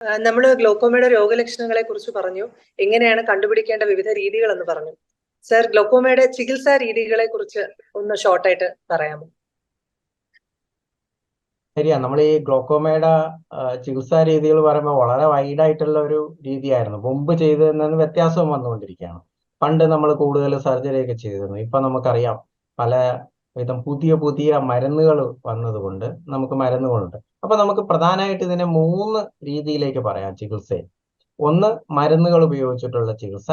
നമ്മൾ ഗ്ലോക്കോമയുടെ രോഗലക്ഷണങ്ങളെ കുറിച്ച് പറഞ്ഞു. എങ്ങനെയാണ് കണ്ടുപിടിക്കേണ്ട വിവിധ രീതികൾ എന്ന് പറഞ്ഞു. സർ ഗ്ലോക്കോമയുടെ ചികിത്സാ രീതികളെ കുറിച്ച് ഒന്ന് ഷോർട്ടായിട്ട് പറയാമോ? ശരിയാ. നമ്മൾ ഈ ഗ്ലോക്കോമയുടെ ചികിത്സാ രീതികൾ പറയുമ്പോൾ വളരെ വൈഡ് ആയിട്ടുള്ള ഒരു രീതിയായിരുന്നു. മുമ്പ് ചെയ്തതിൽ വ്യത്യാസവും വന്നുകൊണ്ടിരിക്കുകയാണ്. പണ്ട് നമ്മൾ കൂടുതൽ സർജറി ഒക്കെ ചെയ്തിരുന്നു. ഇപ്പൊ നമുക്കറിയാം പല വിധം പുതിയ പുതിയ മരുന്നുകൾ വന്നതുകൊണ്ട് നമുക്ക് മരുന്നുകളുണ്ട്. അപ്പൊ നമുക്ക് പ്രധാനമായിട്ട് ഇതിനെ മൂന്ന് രീതിയിലേക്ക് പറയാം ചികിത്സയെ. ഒന്ന് മരുന്നുകൾ ഉപയോഗിച്ചിട്ടുള്ള ചികിത്സ.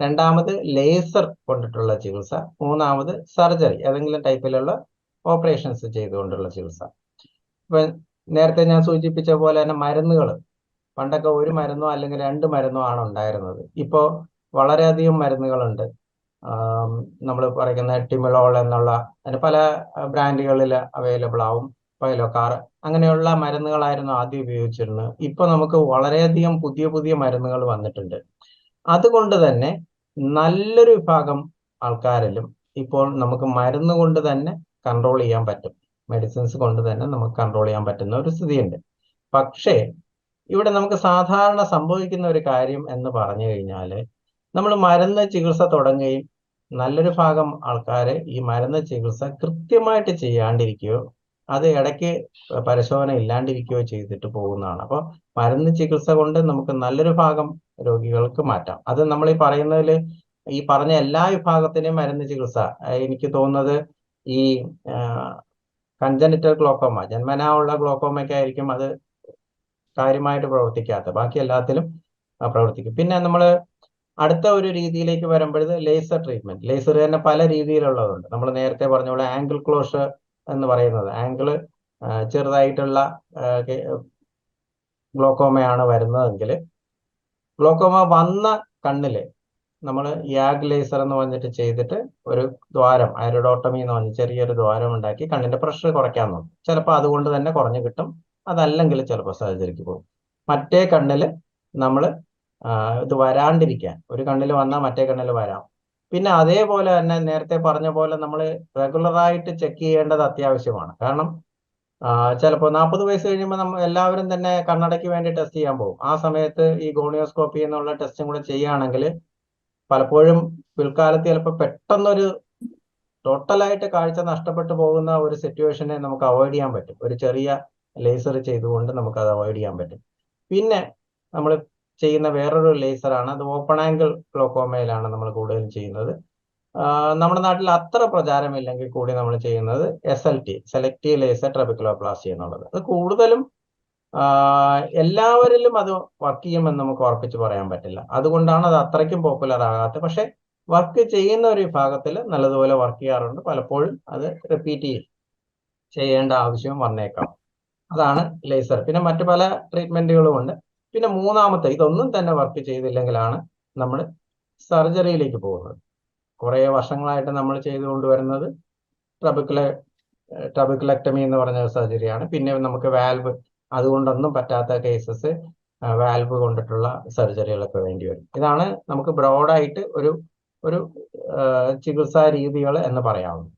രണ്ടാമത് ലേസർ കൊണ്ടിട്ടുള്ള ചികിത്സ. മൂന്നാമത് സർജറി ഏതെങ്കിലും ടൈപ്പിലുള്ള ഓപ്പറേഷൻസ് ചെയ്തുകൊണ്ടുള്ള ചികിത്സ. ഇപ്പൊ നേരത്തെ ഞാൻ സൂചിപ്പിച്ച പോലെ തന്നെ മരുന്നുകൾ. പണ്ടൊക്കെ ഒരു മരുന്നോ അല്ലെങ്കിൽ രണ്ട് മരുന്നോ ആണ് ഉണ്ടായിരുന്നത്. ഇപ്പോ വളരെയധികം മരുന്നുകളുണ്ട്. നമ്മൾ പറയുന്ന ടിമിളോൾ എന്നുള്ള അതിന് പല ബ്രാൻഡുകളിൽ അവൈലബിൾ ആവും. പൈലോക്കാർ അങ്ങനെയുള്ള മരുന്നുകളായിരുന്നു ആദ്യം ഉപയോഗിച്ചിരുന്നത്. ഇപ്പൊ നമുക്ക് വളരെയധികം പുതിയ പുതിയ മരുന്നുകൾ വന്നിട്ടുണ്ട്. അതുകൊണ്ട് തന്നെ നല്ലൊരു വിഭാഗം ആൾക്കാരിലും ഇപ്പോൾ നമുക്ക് മരുന്ന് കൊണ്ട് തന്നെ കൺട്രോൾ ചെയ്യാൻ പറ്റും. മെഡിസിൻസ് കൊണ്ട് തന്നെ നമുക്ക് കൺട്രോൾ ചെയ്യാൻ പറ്റുന്ന ഒരു സ്ഥിതിയുണ്ട്. പക്ഷേ ഇവിടെ നമുക്ക് സാധാരണ സംഭവിക്കുന്ന ഒരു കാര്യം എന്ന് പറഞ്ഞു കഴിഞ്ഞാൽ നമ്മൾ മരുന്ന് ചികിത്സ തുടങ്ങുകയും നല്ലൊരു ഭാഗം ആൾക്കാരെ ഈ മരുന്ന് ചികിത്സ കൃത്യമായിട്ട് ചെയ്യാണ്ടിരിക്കുകയോ അത് ഇടയ്ക്ക് പരിശോധന ഇല്ലാണ്ടിരിക്കുകയോ ചെയ്തിട്ട് പോകുന്നതാണ്. അപ്പോൾ മരുന്ന് ചികിത്സ കൊണ്ട് നമുക്ക് നല്ലൊരു ഭാഗം രോഗികൾക്ക് മാറ്റാം. അത് നമ്മൾ ഈ പറയുന്നതിൽ ഈ പറഞ്ഞ എല്ലാ വിഭാഗത്തിനെയും മരുന്ന് ചികിത്സ എനിക്ക് തോന്നുന്നത് ഈ കൺജനിറ്റൽ ഗ്ലോക്കോമ ജന്മനാ ഉള്ള ഗ്ലോക്കോമയ്ക്കായിരിക്കും അത് കാര്യമായിട്ട് പ്രവർത്തിക്കാത്ത ബാക്കി എല്ലാത്തിലും പ്രവർത്തിക്കും. പിന്നെ നമ്മൾ അടുത്ത ഒരു രീതിയിലേക്ക് വരുമ്പോഴത് ലേസർ ട്രീറ്റ്മെന്റ് ലേസർ തന്നെ പല രീതിയിലുള്ളതുണ്ട്. നമ്മൾ നേരത്തെ പറഞ്ഞ പോലെ ആംഗിൾ ക്ലോഷർ എന്ന് പറയുന്നത്. ആംഗിൾ ചെറുതായിട്ടുള്ള ഗ്ലോക്കോമയാണ് വരുന്നതെങ്കിൽ ഗ്ലോക്കോമ വന്ന കണ്ണിൽ നമ്മൾ യാഗ് ലേസർ എന്ന് പറഞ്ഞിട്ട് ചെയ്തിട്ട് ഒരു ദ്വാരം അയറോഡോട്ടമി എന്ന് പറഞ്ഞ ചെറിയൊരു ദ്വാരം ഉണ്ടാക്കി കണ്ണിന്റെ പ്രഷർ കുറയ്ക്കാൻ നോക്കും. ചിലപ്പോൾ അതുകൊണ്ട് തന്നെ കുറഞ്ഞു കിട്ടും. അതല്ലെങ്കിൽ ചിലപ്പോൾ സർജറിക്ക് പോകും. മറ്റേ കണ്ണിൽ നമ്മൾ ഇത് വരാണ്ടിരിക്കാൻ. ഒരു കണ്ണിൽ വന്നാൽ മറ്റേ കണ്ണിൽ വരാം. പിന്നെ അതേപോലെ തന്നെ നേരത്തെ പറഞ്ഞ പോലെ നമ്മൾ റെഗുലറായിട്ട് ചെക്ക് ചെയ്യേണ്ടത് അത്യാവശ്യമാണ്. കാരണം ചിലപ്പോൾ നാൽപ്പത് വയസ്സ് കഴിയുമ്പോൾ നമ്മൾ എല്ലാവരും തന്നെ കണ്ണടയ്ക്ക് വേണ്ടി ടെസ്റ്റ് ചെയ്യാൻ പോകും. ആ സമയത്ത് ഈ ഗോണിയോസ്കോപ്പി എന്നുള്ള ടെസ്റ്റും കൂടെ ചെയ്യുകയാണെങ്കിൽ പലപ്പോഴും പിൽക്കാലത്ത് ചിലപ്പോൾ പെട്ടെന്നൊരു ടോട്ടലായിട്ട് കാഴ്ച നഷ്ടപ്പെട്ടു പോകുന്ന ഒരു സിറ്റുവേഷനെ നമുക്ക് അവോയ്ഡ് ചെയ്യാൻ പറ്റും. ഒരു ചെറിയ ലേസർ ചെയ്തുകൊണ്ട് നമുക്ക് അത് അവോയ്ഡ് ചെയ്യാൻ പറ്റും. പിന്നെ നമ്മൾ ചെയ്യുന്ന വേറൊരു ലേസറാണ് അത് ഓപ്പൺ ആംഗിൾ ഗ്ലോക്കോമയിലാണ് നമ്മൾ കൂടുതലും ചെയ്യുന്നത്. നമ്മുടെ നാട്ടിൽ അത്ര പ്രചാരമില്ലെങ്കിൽ കൂടി നമ്മൾ ചെയ്യുന്നത് S L T selective laser trabeculoplasty എന്നുള്ളത്. അത് കൂടുതലും എല്ലാവരിലും അത് വർക്ക് ചെയ്യുമെന്ന് നമുക്ക് ഉറപ്പിച്ച് പറയാൻ പറ്റില്ല. അതുകൊണ്ടാണ് അത് അത്രയ്ക്കും പോപ്പുലർ ആകാത്തത്. പക്ഷെ വർക്ക് ചെയ്യുന്ന ഒരു വിഭാഗത്തിൽ നല്ലതുപോലെ വർക്ക് ചെയ്യാറുണ്ട്. പലപ്പോഴും അത് റിപ്പീറ്റ് ചെയ്യേണ്ട ആവശ്യം വന്നേക്കാം. അതാണ് ലേസർ പിന്നെ മറ്റു പല ട്രീറ്റ്മെന്റുകളും ഉണ്ട്. പിന്നെ മൂന്നാമത്തെ ഇതൊന്നും തന്നെ വർക്ക് ചെയ്തില്ലെങ്കിലാണ് നമ്മൾ സർജറിയിലേക്ക് പോകുന്നത്. കുറേ വർഷങ്ങളായിട്ട് നമ്മൾ ചെയ്തുകൊണ്ടുവരുന്നത് ട്രബിക്കുല ട്രബിക്കുലക്ടമി എന്ന് പറഞ്ഞ സർജറിയാണ് പിന്നെ നമുക്ക് വാൽവ് അതുകൊണ്ടൊന്നും പറ്റാത്ത കേസസ് വാൽവ് കൊണ്ടിട്ടുള്ള സർജറികളൊക്കെ വേണ്ടി വരും. ഇതാണ് നമുക്ക് ബ്രോഡായിട്ട് ഒരു ഒരു ചികിത്സാ രീതികൾ എന്ന് പറയാവുന്നത്.